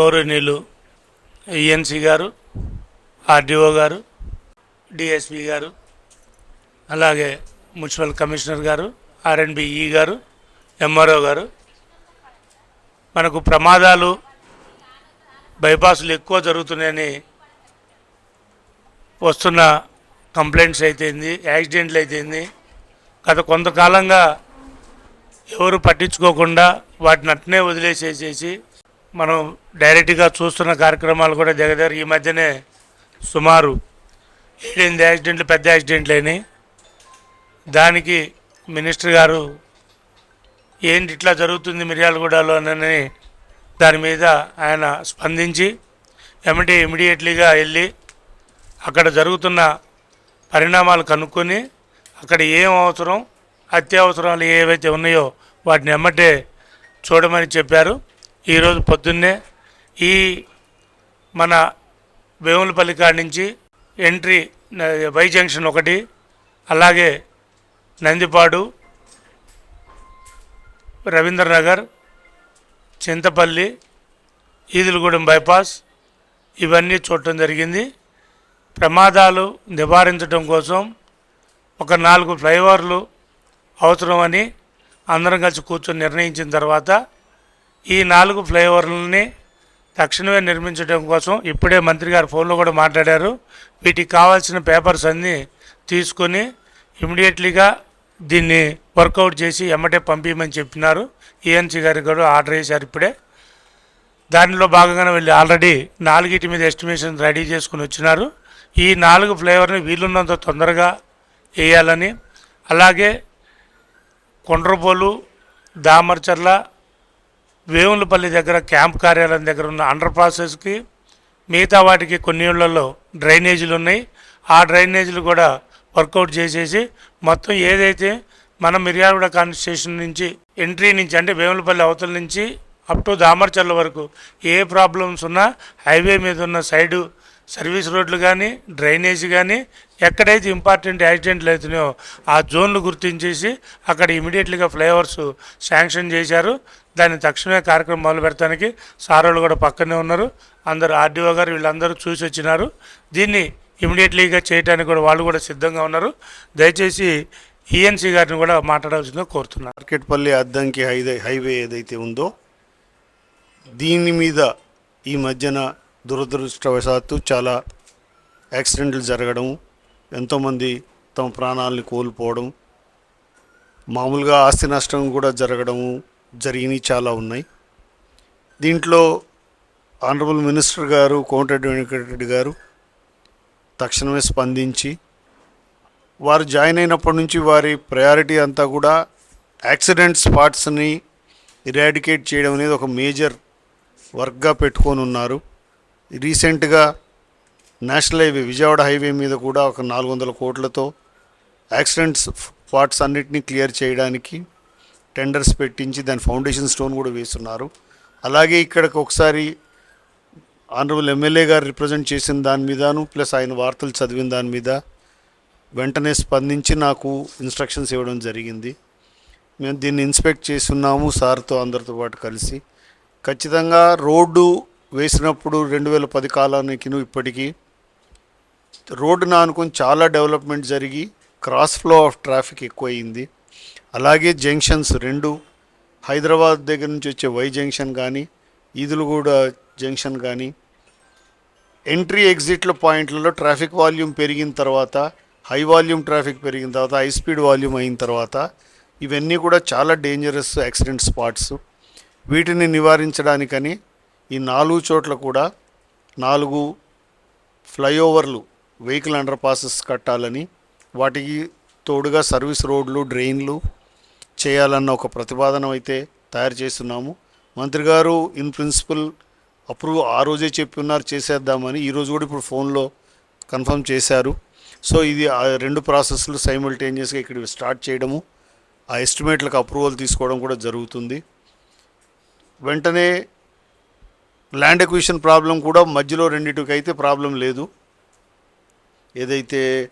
గౌరవనీయులు ఈఎన్సి గారు ఆర్డీఓ గారు డిఎస్పి గారు అలాగే మున్సిపల్ కమిషనర్ గారు ఆర్ఎన్బిఈ గారు ఎంఆర్ఓ గారు. మనకు ప్రమాదాలు బైపాస్లు ఎక్కువ జరుగుతున్నాయని వస్తున్న కంప్లైంట్స్ అయితేంది యాక్సిడెంట్లు అయితేంది గత కొంతకాలంగా ఎవరు పట్టించుకోకుండా వాటిని అట్నే వదిలేసేసేసి మనం డైరెక్ట్గా చూస్తున్న కార్యక్రమాలు కూడా దగ్గర ఈ మధ్యనే సుమారు ఏడెనిమిది యాక్సిడెంట్లు పెద్ద యాక్సిడెంట్లు అయినాయి. దానికి మినిస్టర్ గారు ఏంటి ఇట్లా జరుగుతుంది మిర్యాలగూడలో అని దాని మీద ఆయన స్పందించి వెంటనే ఇమీడియట్లీగా వెళ్ళి అక్కడ జరుగుతున్న పరిణామాలు కనుక్కొని అక్కడ ఏం అవసరం అత్యవసరాలు ఏవైతే ఉన్నాయో వాటిని ఎమ్మటే చూడమని చెప్పారు. ఈరోజు పొద్దున్నే ఈ మన వేములపల్లి కాడి నుంచి ఎంట్రీ వై జంక్షన్ ఒకటి అలాగే నందిపాడు రవీంద్రనగర్ చింతపల్లి ఈదులగూడెం బైపాస్ ఇవన్నీ చూడటం జరిగింది. ప్రమాదాలు నివారించడం కోసం ఒక నాలుగు ఫ్లైఓవర్లు అవసరమని అందరం కలిసి కూర్చొని నిర్ణయించిన తర్వాత ఈ నాలుగు ఫ్లైఓవర్లని తక్షణమే నిర్మించడం కోసం ఇప్పుడే మంత్రి గారు ఫోన్లో కూడా మాట్లాడారు. వీటికి కావాల్సిన పేపర్స్ అన్నీ తీసుకొని ఇమీడియట్లీగా దీన్ని వర్కౌట్ చేసి ఎమ్మటే పంపించమని చెప్పినారు. ఈఎన్సీ గారికి కూడా ఆర్డర్ చేశారు ఇప్పుడే. దానిలో భాగంగానే వెళ్ళి ఆల్రెడీ నాలుగిటి మీద ఎస్టిమేషన్ రెడీ చేసుకుని వచ్చినారు. ఈ నాలుగు ఫ్లేవర్ని వీలున్నంత తొందరగా వేయాలని అలాగే కొండ్రపోలు దామర్చర్ల వేములపల్లి దగ్గర క్యాంప్ కార్యాలయం దగ్గర ఉన్న అండర్ పాసెస్కి మిగతా వాటికి కొన్ని ఇళ్ళలో డ్రైనేజీలు ఉన్నాయి. ఆ డ్రైనేజీలు కూడా వర్కౌట్ చేసేసి మొత్తం ఏదైతే మన మిర్యాలగూడ కాన్స్టిట్యూషన్ నుంచి ఎంట్రీ నుంచి అంటే వేములపల్లి అవతల నుంచి అప్ టు దామర్చర్ల వరకు ఏ ప్రాబ్లమ్స్ ఉన్నా హైవే మీద ఉన్న సైడు సర్వీస్ రోడ్లు కానీ డ్రైనేజ్ కానీ ఎక్కడైతే ఇంపార్టెంట్ యాక్సిడెంట్లు అవుతున్నాయో ఆ జోన్లు గుర్తించేసి అక్కడ ఇమీడియట్లీగా ఫ్లైఓవర్స్ శాంక్షన్ చేశారు. దాన్ని తక్షణమే కార్యక్రమం మొదలు పెడతానికి సారోళ్ళు కూడా పక్కనే ఉన్నారు. అందరు ఆర్డీఓ గారు వీళ్ళందరూ చూసి వచ్చినారు. దీన్ని ఇమీడియట్లీగా చేయడానికి కూడా వాళ్ళు కూడా సిద్ధంగా ఉన్నారు. దయచేసి ఈఎన్సీ గారిని కూడా మాట్లాడాల్సిందో కోరుతున్నారు మార్కెట్పల్లి అద్దంకి హైవే హైవే ఏదైతే ఉందో దీని మీద ఈ మధ్యన దురదృష్టవశాత్తు చాలా యాక్సిడెంట్లు జరగడం ఎంతోమంది తమ ప్రాణాలని కోల్పోవడం మామూలుగా ఆస్తి నష్టం కూడా జరగడము జరిగినవి చాలా ఉన్నాయి. దీంట్లో ఆనరబుల్ మినిస్టర్ గారు కోమటిరెడ్డి వెంకటరెడ్డి గారు తక్షణమే స్పందించి వారు జాయిన్ అయినప్పటి నుంచి వారి ప్రయారిటీ అంతా కూడా యాక్సిడెంట్ స్పాట్స్ని ఇరాడికేట్ చేయడం అనేది ఒక మేజర్ వర్క్గా పెట్టుకొని ఉన్నారు. రీసెంట్గా నేషనల్ హైవే విజయవాడ హైవే మీద కూడా ఒక నాలుగు వందల కోట్లతో యాక్సిడెంట్స్ స్పాట్స్ అన్నిటినీ క్లియర్ చేయడానికి టెండర్స్ పెట్టించి దాని ఫౌండేషన్ స్టోన్ కూడా వేస్తున్నారు. అలాగే ఇక్కడికి ఒకసారి ఆనరబుల్ ఎమ్మెల్యే గారు రిప్రజెంట్ చేసిన దాని మీదను ప్లస్ ఆయన వార్తలు చదివిన దాని మీద వెంటనే స్పందించి నాకు ఇన్స్ట్రక్షన్స్ ఇవ్వడం జరిగింది. మేము దీన్ని ఇన్స్పెక్ట్ చేస్తున్నాము సార్తో అందరితో పాటు కలిసి. ఖచ్చితంగా రోడ్డు వేసినప్పుడు రెండు వేల పది కాలానికి ఇప్పటికీ రోడ్డును అనుకుని చాలా డెవలప్మెంట్ జరిగి క్రాస్ ఫ్లో ఆఫ్ ట్రాఫిక్ ఎక్కువయింది. అలాగే జంక్షన్స్ రెండు హైదరాబాద్ దగ్గర నుంచి వచ్చే వై జంక్షన్ కానీ ఈదులగూడ జంక్షన్ కానీ ఎంట్రీ ఎగ్జిట్ల పాయింట్లలో ట్రాఫిక్ వాల్యూమ్ పెరిగిన తర్వాత హై వాల్యూమ్ ట్రాఫిక్ పెరిగిన తర్వాత హై స్పీడ్ వాల్యూమ్ అయిన తర్వాత ఇవన్నీ కూడా చాలా డేంజరస్ యాక్సిడెంట్ స్పాట్స్. వీటిని నివారించడానికని ఈ నాలుగు చోట్ల కూడా నాలుగు ఫ్లైఓవర్లు వెహికల్ అండర్ పాసెస్ కట్టాలని వాటికి తోడుగా సర్వీస్ రోడ్లు డ్రైన్లు చేయాలన్న ఒక ప్రతిపాదన అయితే తయారు చేస్తున్నాము. మంత్రి గారు ఇన్ ప్రిన్సిపల్ అప్రూవ్ ఆ రోజే చెప్పి ఉన్నారు చేసేద్దామని. ఈరోజు కూడా ఇప్పుడు ఫోన్లో కన్ఫర్మ్ చేశారు. సో ఇది ఆ రెండు ప్రాసెస్లు సైమల్టేనియస్గా ఇక్కడ స్టార్ట్ చేయడము ఆ ఎస్టిమేట్లకు అప్రూవల్ తీసుకోవడం కూడా జరుగుతుంది. వెంటనే ల్యాండ్ ఎక్విషన్ ప్రాబ్లం కూడా మధ్యలో రెండింటికి అయితే ప్రాబ్లం లేదు. ఏదైతే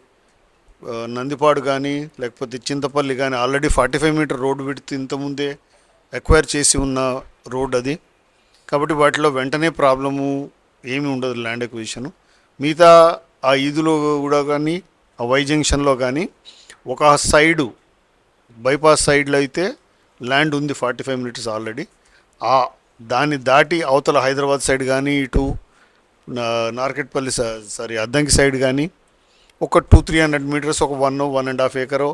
నందిపాడు కానీ లేకపోతే చింతపల్లి కానీ already forty five meter road విడితే ఇంతకుముందే ఎక్వైర్ చేసి ఉన్న రోడ్ అది. కాబట్టి వాటిలో వెంటనే ప్రాబ్లము ఏమీ ఉండదు ల్యాండ్ ఎక్విజిషన్ మిగతా ఆ ఈదులో కూడా కానీ ఆ వై జంక్షన్లో కానీ ఒక సైడు బైపాస్ సైడ్లో అయితే ల్యాండ్ ఉంది ఫార్టీ ఫైవ్ మినిట్స్ ఆల్రెడీ ఆ దాన్ని దాటి అవతల హైదరాబాద్ సైడ్ కానీ ఇటు నార్కెట్పల్లి స- సారీ అద్దంకి సైడ్ కానీ ఒక టూ త్రీ హండ్రెడ్ మీటర్స్ ఒక వన్ వన్ అండ్ హాఫ్ ఏకరో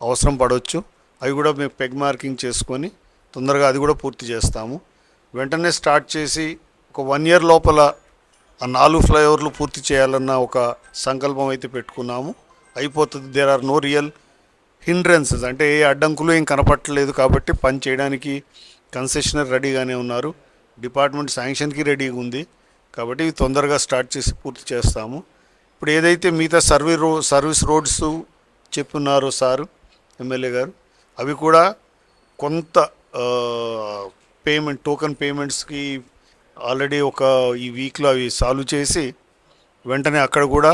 అవసరం పడవచ్చు అవి కూడా మేము పెగ్ మార్కింగ్ చేసుకొని తొందరగా అది కూడా పూర్తి చేస్తాము. వెంటనే స్టార్ట్ చేసి ఒక వన్ ఇయర్ లోపల ఆ నాలుగు ఫ్లైఓవర్లు పూర్తి చేయాలన్న ఒక సంకల్పం అయితే పెట్టుకున్నాము. అయిపోతుంది. There are no real hindrances అంటే ఏ అడ్డంకులు ఏం కనపట్టలేదు కాబట్టి పని చేయడానికి కన్సెషనర్ రెడీగానే ఉన్నారు. డిపార్ట్మెంట్ శాంక్షన్కి రెడీగా ఉంది. కాబట్టి తొందరగా స్టార్ట్ చేసి పూర్తి చేస్తాము. ఇప్పుడు ఏదైతే మిగతా సర్వీ రో సర్వీస్ రోడ్స్ చెప్తున్నారో సారు ఎమ్మెల్యే గారు అవి కూడా కొంత పేమెంట్ టోకన్ పేమెంట్స్కి ఆల్రెడీ ఒక ఈ వీక్లో అవి సాల్వ్ చేసి వెంటనే అక్కడ కూడా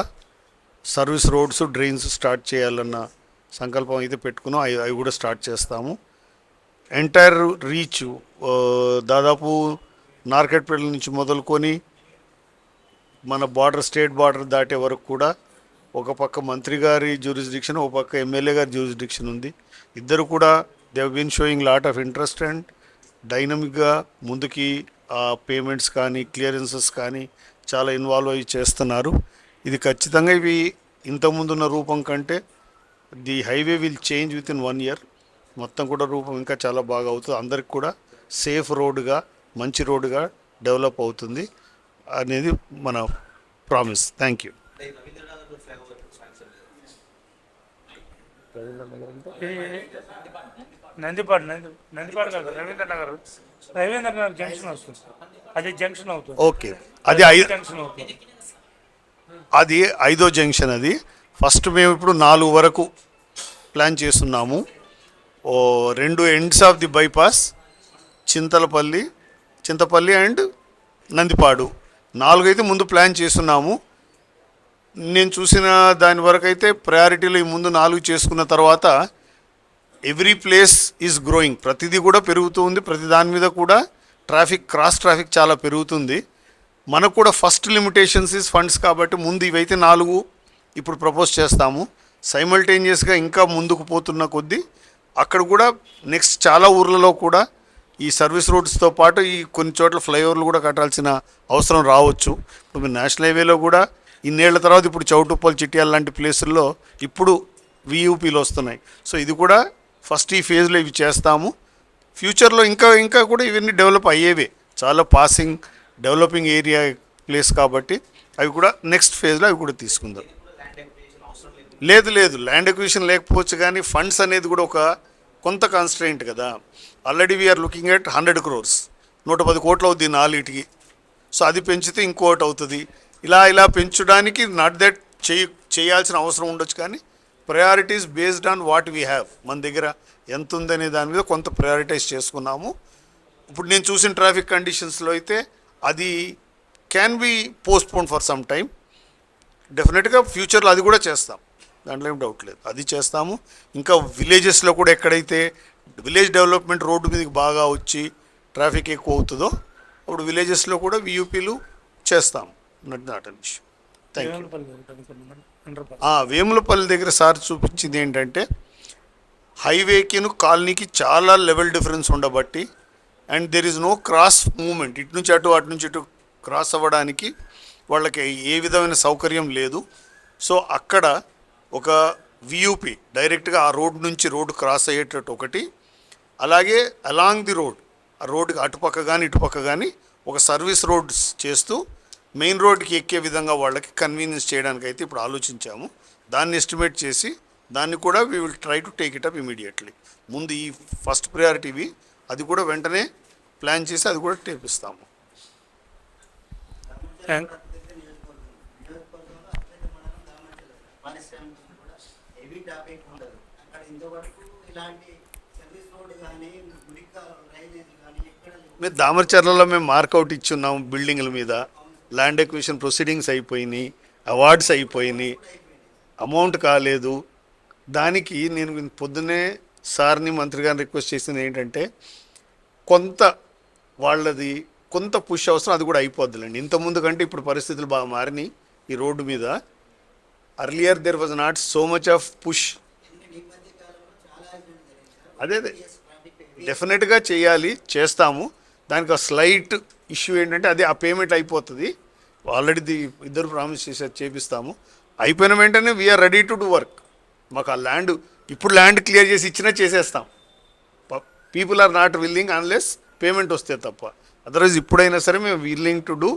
సర్వీస్ రోడ్స్ డ్రైన్స్ స్టార్ట్ చేయాలన్న సంకల్పం అయితే పెట్టుకున్నాం. అవి అవి కూడా స్టార్ట్ చేస్తాము. ఎంటైర్ రీచ్ దాదాపు నార్కెట్పేట నుంచి మొదలుకొని మన బార్డర్ స్టేట్ బార్డర్ దాటే వరకు కూడా ఒక పక్క మంత్రి గారి జ్యూరిస్డిక్షన్ ఒక పక్క ఎమ్మెల్యే గారి జ్యూరిస్డిక్షన్ ఉంది. ఇద్దరు కూడా they been showing lot of interest and డైనమిక్గా ముందుకి ఆ పేమెంట్స్ కానీ క్లియరెన్సెస్ కానీ చాలా ఇన్వాల్వ్ అయ్యి చేస్తున్నారు. ఇది ఖచ్చితంగా ఇవి ఇంతకుముందున్న రూపం కంటే the highway will change within one year మొత్తం కూడా రూపం ఇంకా చాలా బాగా అవుతుంది. అందరికి కూడా సేఫ్ రోడ్డుగా మంచి రోడ్డుగా డెవలప్ అవుతుంది. అనేది మన promise. Thank you. Nandipadu Nandi Nandipadu కాదు రవీంద్ర నగర్. రవీంద్ర నగర్ జంక్షన్ వస్తుంది. అది జంక్షన్ అవుతుంది. ఓకే. అది ఐ జంక్షన్ అవుతుంది. అది ఐదో జంక్షన్ అది. ఫస్ట్ మేము ఇప్పుడు నాలుగు వరకు ప్లాన్ చేస్తున్నాము. ఓ రెండు ends of the bypass Chintalapalli Chintapalli and Nandipadu. నాలుగు అయితే ముందు ప్లాన్ చేస్తున్నాము. నేను చూసిన దాని వరకు అయితే ప్రయారిటీలు ఈ ముందు నాలుగు చేసుకున్న తర్వాత ఎవ్రీ ప్లేస్ ఈజ్ గ్రోయింగ్. ప్రతిదీ కూడా పెరుగుతూ ఉంది. ప్రతి దాని మీద కూడా ట్రాఫిక్ క్రాస్ ట్రాఫిక్ చాలా పెరుగుతుంది. మనకు కూడా ఫస్ట్ లిమిటేషన్స్ ఇస్ ఫండ్స్ కాబట్టి ముందు ఇవైతే నాలుగు ఇప్పుడు ప్రపోజ్ చేస్తాము. సైమల్టేనియస్గా ఇంకా ముందుకు పోతున్న కొద్దీ అక్కడ కూడా నెక్స్ట్ చాలా ఊర్లలో కూడా ఈ సర్వీస్ రోడ్స్తో పాటు ఈ కొన్ని చోట్ల ఫ్లైఓవర్లు కూడా కట్టాల్సిన అవసరం రావచ్చు. ఇప్పుడు నేషనల్ హైవేలో కూడా ఇన్నేళ్ళ తర్వాత ఇప్పుడు చౌటుప్పల్ చిట్యాల లాంటి ప్లేసుల్లో ఇప్పుడు వియూపీలు వస్తున్నాయి. సో ఇది కూడా ఫస్ట్ ఈ ఫేజ్లో ఇవి చేస్తాము. ఫ్యూచర్లో ఇంకా ఇంకా కూడా ఇవన్నీ డెవలప్ అయ్యేవే. చాలా పాసింగ్ డెవలపింగ్ ఏరియా ప్లేస్ కాబట్టి అవి కూడా నెక్స్ట్ ఫేజ్లో అవి కూడా తీసుకుందాం. లేదు లేదు. ల్యాండ్ ఎక్విజిషన్ లేకపోవచ్చు కానీ ఫండ్స్ అనేది కూడా ఒక కొంత కాన్స్ట్రెయింట్ కదా. Already we are looking at hundred crores నూట పది కోట్లు అవుద్ది నాలుగిటికి. సో అది పెంచితే ఇంకోటి అవుతుంది. ఇలా ఇలా పెంచడానికి నాట్ దట్ చేయ చేయాల్సిన అవసరం ఉండొచ్చు కానీ priorities based on what we have మన దగ్గర ఎంత ఉందనే దాని మీద కొంత ప్రయారిటైజ్ చేసుకున్నాము. ఇప్పుడు నేను చూసిన ట్రాఫిక్ కండిషన్స్లో అయితే అది can be postpone for some time డెఫినెట్గా ఫ్యూచర్లో అది కూడా చేస్తాం. దాంట్లో ఏం డౌట్ లేదు. అది చేస్తాము. ఇంకా విలేజెస్లో కూడా ఎక్కడైతే విలేజ్ డెవలప్మెంట్ రోడ్డు మీదకి బాగా వచ్చి ట్రాఫిక్ ఎక్కువ అవుతుందో అప్పుడు విలేజెస్లో కూడా వియూపీలు చేస్తాం. Not not an issue thank you Vemulapalli దగ్గర సార్ చూపించింది ఏంటంటే హైవేకిను కాలనీకి చాలా లెవెల్ డిఫరెన్స్ ఉండబట్టి and there is no cross movement ఇటు నుంచి అటు అటు నుంచి ఇటు క్రాస్ అవ్వడానికి వాళ్ళకి ఏ విధమైన సౌకర్యం లేదు. సో అక్కడ ఒక వియూపీ డైరెక్ట్గా ఆ రోడ్ నుంచి రోడ్డు క్రాస్ అయ్యేటట్టు ఒకటి అలాగే అలాంగ్ ది రోడ్ ఆ రోడ్డుకి అటుపక్క కానీ ఇటుపక్క కానీ ఒక సర్వీస్ రోడ్స్ చేస్తూ మెయిన్ రోడ్కి ఎక్కే విధంగా వాళ్ళకి కన్వీనియన్స్ చేయడానికి అయితే ఇప్పుడు ఆలోచించాము. దాన్ని ఎస్టిమేట్ చేసి దాన్ని కూడా we will try to take it up immediately ముందు ఈ ఫస్ట్ ప్రయారిటీవి అది కూడా వెంటనే ప్లాన్ చేసి అది కూడా టేపిస్తాము థ్యాంక్ మేము దామరచర్లలో మేము మార్కౌట్ ఇచ్చున్నాం బిల్డింగ్ల మీద. ల్యాండ్ ఎక్విషన్ ప్రొసీడింగ్స్ అయిపోయినాయి అవార్డ్స్ అయిపోయినాయి. అమౌంట్ కాలేదు. దానికి నేను పొద్దున్నే సార్ని మంత్రి గారిని రిక్వెస్ట్ చేసింది ఏంటంటే కొంత వాళ్ళది కొంత పుష్ అవసరం అది కూడా అయిపోద్దులండి. ఇంతకుముందు కంటే ఇప్పుడు పరిస్థితులు బాగా మారినాయి ఈ రోడ్డు మీద. Earlier there was not so much of push అదే అదే. డెఫినెట్గా చేయాలి చేస్తాము. దానికి ఆ స్లైట్ ఇష్యూ ఏంటంటే అదే ఆ పేమెంట్ అయిపోతుంది. ఆల్రెడీ ది ఇద్దరు ప్రామిస్ చేసేది చేపిస్తాము. అయిపోయిన వెంటనే we are ready to do work మాకు ఆ ల్యాండ్ ఇప్పుడు ల్యాండ్ క్లియర్ చేసి ఇచ్చినా చేసేస్తాం. People are not willing unless payment వస్తే తప్ప. అదర్వైజ్ ఇప్పుడైనా సరే మేము విల్లింగ్ టు డూ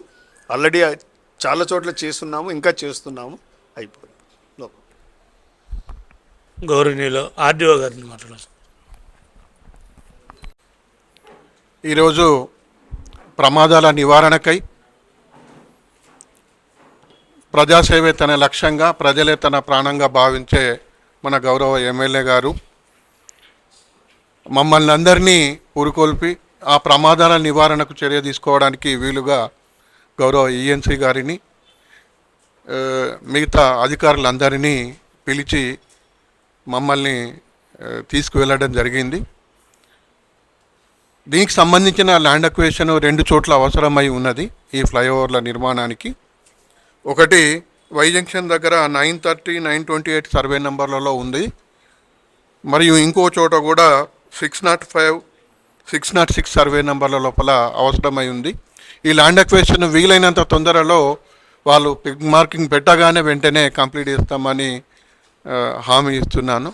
ఆల్రెడీ చాలా చోట్ల చేస్తున్నాము ఇంకా చేస్తున్నాము. అయిపోయింది. గౌరవనీయులు ఆర్డీఓ గారిని మాట్లాడారు ఈరోజు ప్రమాదాల నివారణకై ప్రజాసేవే తన లక్ష్యంగా ప్రజలే తన ప్రాణంగా భావించే మన గౌరవ ఎమ్మెల్యే గారు మమ్మల్ని అందరినీ ఊరుకొల్పి ఆ ప్రమాదాల నివారణకు చర్య తీసుకోవడానికి వీలుగా గౌరవ ఈఎన్సీ గారిని మిగతా అధికారులందరినీ పిలిచి మమ్మల్ని తీసుకువెళ్ళడం జరిగింది. దీనికి సంబంధించిన ల్యాండ్ అక్వేషన్ రెండు చోట్ల అవసరమై ఉన్నది ఈ ఫ్లైఓవర్ల నిర్మాణానికి. ఒకటి వై జంక్షన్ దగ్గర nine thirty nine twenty eight survey నెంబర్లలో ఉంది. మరియు ఇంకో చోట కూడా six nought five six nought six survey నెంబర్ల లోపల అవసరమై ఉంది. ఈ ల్యాండ్ అక్వేషన్ వీలైనంత తొందరలో వాళ్ళు పిక్ మార్కింగ్ పెట్టగానే వెంటనే కంప్లీట్ చేస్తామని హామీ ఇస్తున్నాను.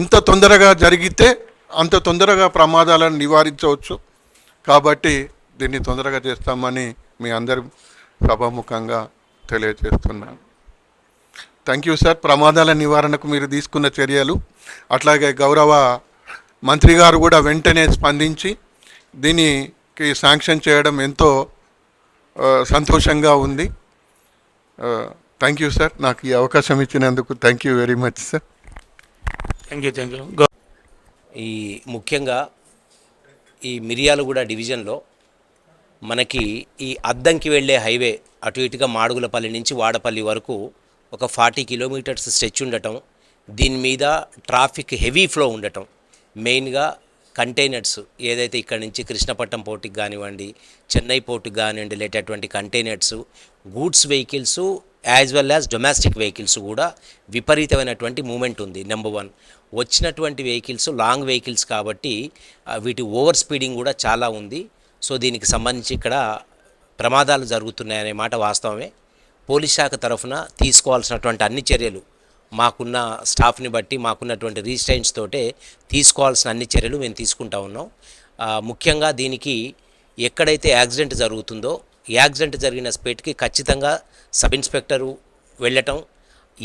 ఎంత తొందరగా జరిగితే అంత తొందరగా ప్రమాదాలను నివారించవచ్చు. కాబట్టి దీన్ని తొందరగా చేస్తామని మీ అందరి సభాముఖంగా తెలియజేస్తున్నాను. థ్యాంక్ యూ సార్ ప్రమాదాల నివారణకు మీరు తీసుకున్న చర్యలు అట్లాగే గౌరవ మంత్రి గారు కూడా వెంటనే స్పందించి దీనికి శాంక్షన్ చేయడం ఎంతో సంతోషంగా ఉంది. థ్యాంక్ యూ సార్ నాకు ఈ అవకాశం ఇచ్చినందుకు thank you very much sir thank you thank you ఈ ముఖ్యంగా ఈ మిర్యాలగూడ డివిజన్లో మనకి ఈ అద్దంకి వెళ్ళే హైవే అటు ఇటుగా మాడుగులపల్లి నుంచి వాడపల్లి వరకు ఒక ఫార్టీ కిలోమీటర్స్ స్ట్రెచ్ ఉండటం దీని మీద ట్రాఫిక్ హెవీ ఫ్లో ఉండటం మెయిన్గా కంటైనర్స్ ఏదైతే ఇక్కడ నుంచి కృష్ణపట్నం పోర్టుకి కానివ్వండి చెన్నై పోర్టుకి కానివ్వండి లేటటువంటి containers goods vehicles as well as domestic vehicles కూడా విపరీతమైనటువంటి మూమెంట్ ఉంది. Number one. వచ్చినటువంటి వెహికల్స్ లాంగ్ వెహికల్స్ కాబట్టి వీటి ఓవర్ స్పీడింగ్ కూడా చాలా ఉంది. సో దీనికి సంబంధించి ఇక్కడ ప్రమాదాలు జరుగుతున్నాయనే మాట వాస్తవమే. పోలీస్ శాఖ తరఫున తీసుకోవాల్సినటువంటి అన్ని చర్యలు మాకున్న స్టాఫ్ని బట్టి మాకున్నటువంటి రీస్టైన్స్ తోటే తీసుకోవాల్సిన అన్ని చర్యలు మేము తీసుకుంటా ఉన్నాం. ముఖ్యంగా దీనికి ఎక్కడైతే యాక్సిడెంట్ జరుగుతుందో యాక్సిడెంట్ జరిగిన స్పేట్కి ఖచ్చితంగా సబ్ ఇన్స్పెక్టరు వెళ్ళటం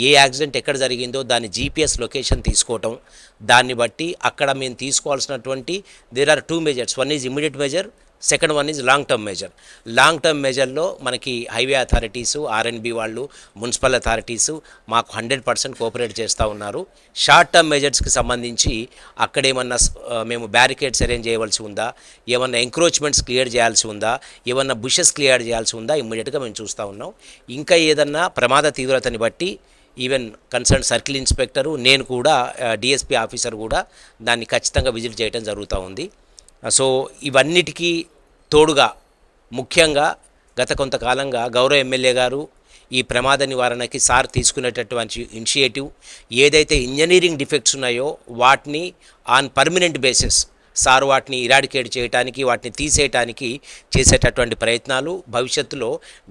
ఏ యాక్సిడెంట్ ఎక్కడ జరిగిందో దాని జీపీఎస్ లొకేషన్ తీసుకోవటం దాన్ని బట్టి అక్కడ మేము తీసుకోవాల్సినటువంటి there are two measures one is immediate measure second one is long term measure long term మెజర్లో మనకి highway authorities R N B వాళ్ళు మున్సిపల్ అథారిటీసు మాకు హండ్రెడ్ పర్సెంట్ కోఆపరేట్ చేస్తూ ఉన్నారు. షార్ట్ టర్మ్ మెజర్స్కి సంబంధించి అక్కడేమన్నా ఏమన్నా మేము బ్యారికేడ్స్ అరేంజ్ చేయవలసి ఉందా? ఏమన్నా ఎంక్రోచ్మెంట్స్ క్లియర్ చేయాల్సి ఉందా? ఏమన్నా బుషెస్ క్లియర్ చేయాల్సి ఉందా? ఇమ్మీడియట్గా మేము చూస్తూ ఉన్నాం. ఇంకా ఏదన్నా ప్రమాద తీవ్రతని బట్టి ఈవెన్ కన్సర్న్ సర్కిల్ ఇన్స్పెక్టరు నేను కూడా డిఎస్పీ ఆఫీసర్ కూడా దాన్ని ఖచ్చితంగా విజిట్ చేయడం జరుగుతూ ఉంది. సో ఇవన్నిటికీ తోడుగా ముఖ్యంగా గత కొంతకాలంగా గౌరవ ఎమ్మెల్యే గారు ఈ ప్రమాద నివారణకి సార్ తీసుకునేటటువంటి ఇనిషియేటివ్ ఏదైతే ఇంజనీరింగ్ డిఫెక్ట్స్ ఉన్నాయో వాటిని ఆన్ పర్మనెంట్ బేసిస్ సార్ వాటిని ఇరాడికేట్ చేయడానికి వాటిని తీసేయటానికి చేసేటటువంటి ప్రయత్నాలు భవిష్యత్తులో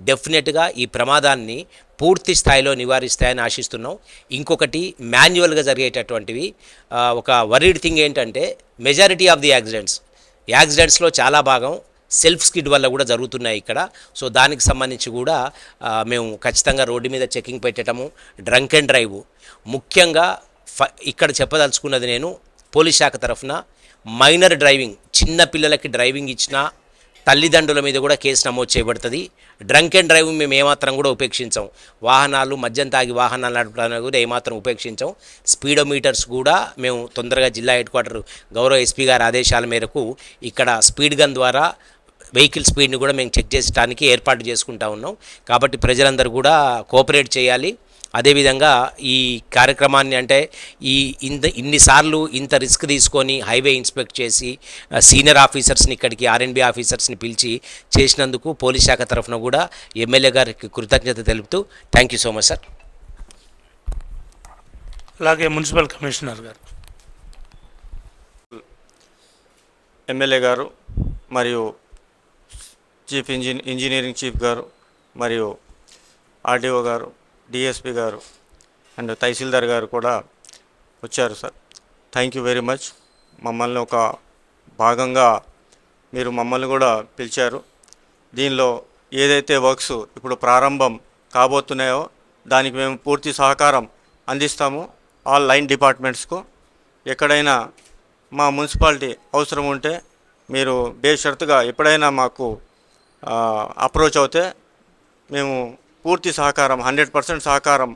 డెఫినెట్గా ఈ ప్రమాదాన్ని పూర్తి స్థాయిలో నివారిస్తాయని ఆశిస్తున్నాం. ఇంకొకటి మాన్యువల్గా జరిగేటటువంటివి ఒక వరీడ్ థింగ్ ఏంటంటే మెజారిటీ ఆఫ్ ది యాక్సిడెంట్స్ యాక్సిడెంట్స్లో చాలా భాగం సెల్ఫ్ స్కిడ్ వల్ల కూడా జరుగుతున్నాయి ఇక్కడ. సో దానికి సంబంధించి కూడా మేము ఖచ్చితంగా రోడ్డు మీద చెకింగ్ పెట్టడము డ్రంక్ అండ్ డ్రైవ్ ముఖ్యంగా ఫ ఇక్కడ చెప్పదలుచుకున్నది నేను పోలీస్ శాఖ తరఫున మైనర్ డ్రైవింగ్ చిన్న పిల్లలకి డ్రైవింగ్ ఇచ్చినా తల్లిదండ్రుల మీద కూడా కేసు నమోదు చేయబడుతుంది. డ్రంక్ అండ్ డ్రైవింగ్ మేము ఏమాత్రం కూడా ఉపేక్షించాం. వాహనాలు మద్యం తాగి వాహనాలు నడపడానికి కూడా ఏమాత్రం ఉపేక్షించాం. స్పీడోమీటర్స్ కూడా మేము తొందరగా జిల్లా హెడ్ క్వార్టర్ గౌరవ ఎస్పీ గారి ఆదేశాల మేరకు ఇక్కడ స్పీడ్ గన్ ద్వారా వెహికల్ స్పీడ్ని కూడా మేము చెక్ చేసడానికి ఏర్పాటు చేసుకుంటా ఉన్నాం. కాబట్టి ప్రజలందరూ కూడా కోఆపరేట్ చేయాలి. అదేవిధంగా ఈ కార్యక్రమాన్ని అంటే ఈ ఇంత ఇన్నిసార్లు ఇంత రిస్క్ తీసుకొని హైవే ఇన్స్పెక్ట్ చేసి సీనియర్ ఆఫీసర్స్ని ఇక్కడికి ఆర్ఎన్బి ఆఫీసర్స్ని పిలిచి చేసినందుకు పోలీస్ శాఖ తరఫున కూడా ఎమ్మెల్యే గారికి కృతజ్ఞత తెలుపుతూ thank you so much sir. అలాగే మున్సిపల్ కమిషనర్ గారు. ఎమ్మెల్యే గారు మరియు చీఫ్ ఇంజిన్ ఇంజనీరింగ్ చీఫ్ గారు మరియు ఆర్డీఓ గారు డిఎస్పి గారు అండ్ తహసీల్దార్ గారు కూడా వచ్చారు sir. Thank you very much. మమ్మల్ని ఒక భాగంగా మీరు మమ్మల్ని కూడా పిలిచారు. దీనిలో ఏదైతే వర్క్స్ ఇప్పుడు ప్రారంభం కాబోతున్నాయో దానికి మేము పూర్తి సహకారం అందిస్తాము. ఆల్ లైన్ డిపార్ట్మెంట్స్కు. ఎక్కడైనా మా మున్సిపాలిటీ అవసరం ఉంటే మీరు బేషరతుగా ఎప్పుడైనా మాకు అప్రోచ్ అవుతే మేము పూర్తి సహకారం హండ్రెడ్ పర్సెంట్ సహకారం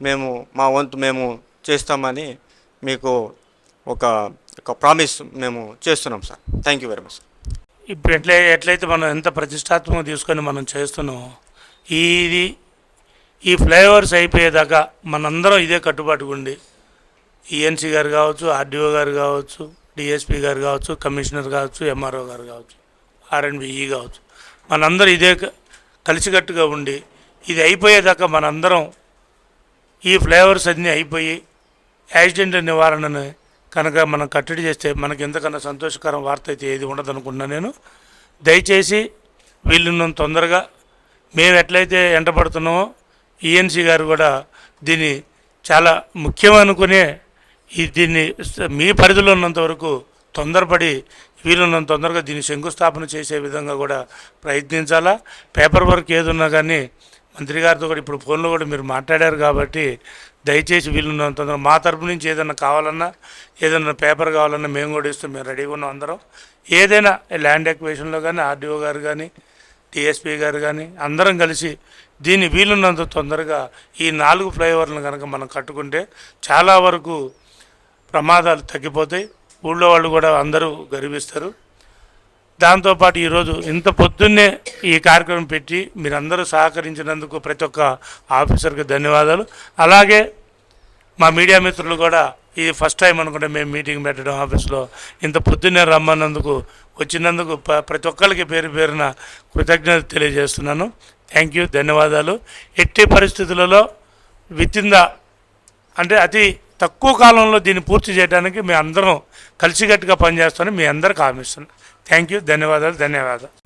మేము మా వంతు మేము చేస్తామని మీకు ఒక ఒక ప్రామిస్ మేము చేస్తున్నాం sir. Thank you very much ఇప్పుడు ఎట్లే ఎట్లయితే మనం ఎంత ప్రతిష్టాత్మకంగా తీసుకొని మనం చేస్తున్నామో ఇది ఈ ఫ్లైఓవర్స్ అయిపోయేదాకా మనందరం ఇదే కట్టుబాటుగా ఉండి ఈఎన్సీ గారు కావచ్చు ఆర్డీఓ గారు కావచ్చు డిఎస్పీ గారు కావచ్చు కమిషనర్ కావచ్చు ఎంఆర్ఓ గారు కావచ్చు ఆర్ఎన్బిఈ కావచ్చు మనందరం ఇదే కలిసికట్టుగా ఉండి ఇది అయిపోయేదాకా మనందరం ఈ ఫ్లేవర్స్ అన్నీ అయిపోయి యాక్సిడెంట్ నివారణని కనుక మనం కట్టడి చేస్తే మనకి ఎంతకన్నా సంతోషకరం వార్త అయితే ఏది ఉండదనుకున్నా నేను. దయచేసి వీళ్ళున్నంత తొందరగా మేము ఎట్లయితే ఎంటపడుతున్నామో ఈఎన్సీ గారు కూడా దీన్ని చాలా ముఖ్యం అనుకునే ఈ దీన్ని మీ పరిధిలో ఉన్నంత వరకు తొందరపడి వీలున్నంత తొందరగా దీన్ని శంకుస్థాపన చేసే విధంగా కూడా ప్రయత్నించాలా? పేపర్ వర్క్ ఏదున్నా కానీ మంత్రి గారితో కూడా ఇప్పుడు ఫోన్లో కూడా మీరు మాట్లాడారు కాబట్టి దయచేసి వీలున్నంత తొందరగా మా తరపు నుంచి ఏదైనా కావాలన్నా ఏదైనా పేపర్ కావాలన్నా మేము కూడా ఇస్తాం మేము రెడీగా ఉన్నాం అందరం. ఏదైనా ల్యాండ్ ఎక్వేషన్లో కానీ ఆర్డీఓ గారు కానీ డిఎస్పీ గారు కానీ అందరం కలిసి దీన్ని వీలున్నంత తొందరగా ఈ నాలుగు ఫ్లైఓవర్లను కనుక మనం కట్టుకుంటే చాలా వరకు ప్రమాదాలు తగ్గిపోతాయి. ఊళ్ళో వాళ్ళు కూడా అందరూ గర్విస్తారు. దాంతోపాటు ఈరోజు ఇంత పొద్దున్నే ఈ కార్యక్రమం పెట్టి మీరందరూ సహకరించినందుకు ప్రతి ఒక్క ఆఫీసర్కి ధన్యవాదాలు. అలాగే మా మీడియా మిత్రులు కూడా ఇది ఫస్ట్ టైం అనుకుంటే మేము మీటింగ్ పెట్టడం ఆఫీస్లో ఇంత పొద్దున్నే రమ్మన్నందుకు వచ్చినందుకు ప- ప్రతి ఒక్కరికి పేరు పేరున కృతజ్ఞత తెలియజేస్తున్నాను. థ్యాంక్ యూ ధన్యవాదాలు. ఎట్టి పరిస్థితులలో విత్ ఇన్ ద అంటే అతి తక్కువ కాలంలో దీన్ని పూర్తి చేయడానికి మేము అందరం కలిసికట్టుగా పనిచేస్తామని మీ అందరికి హామీ ఇస్తున్నాం థ్యాంక్ యూ ధన్యవాదాలు ధన్యవాదాలు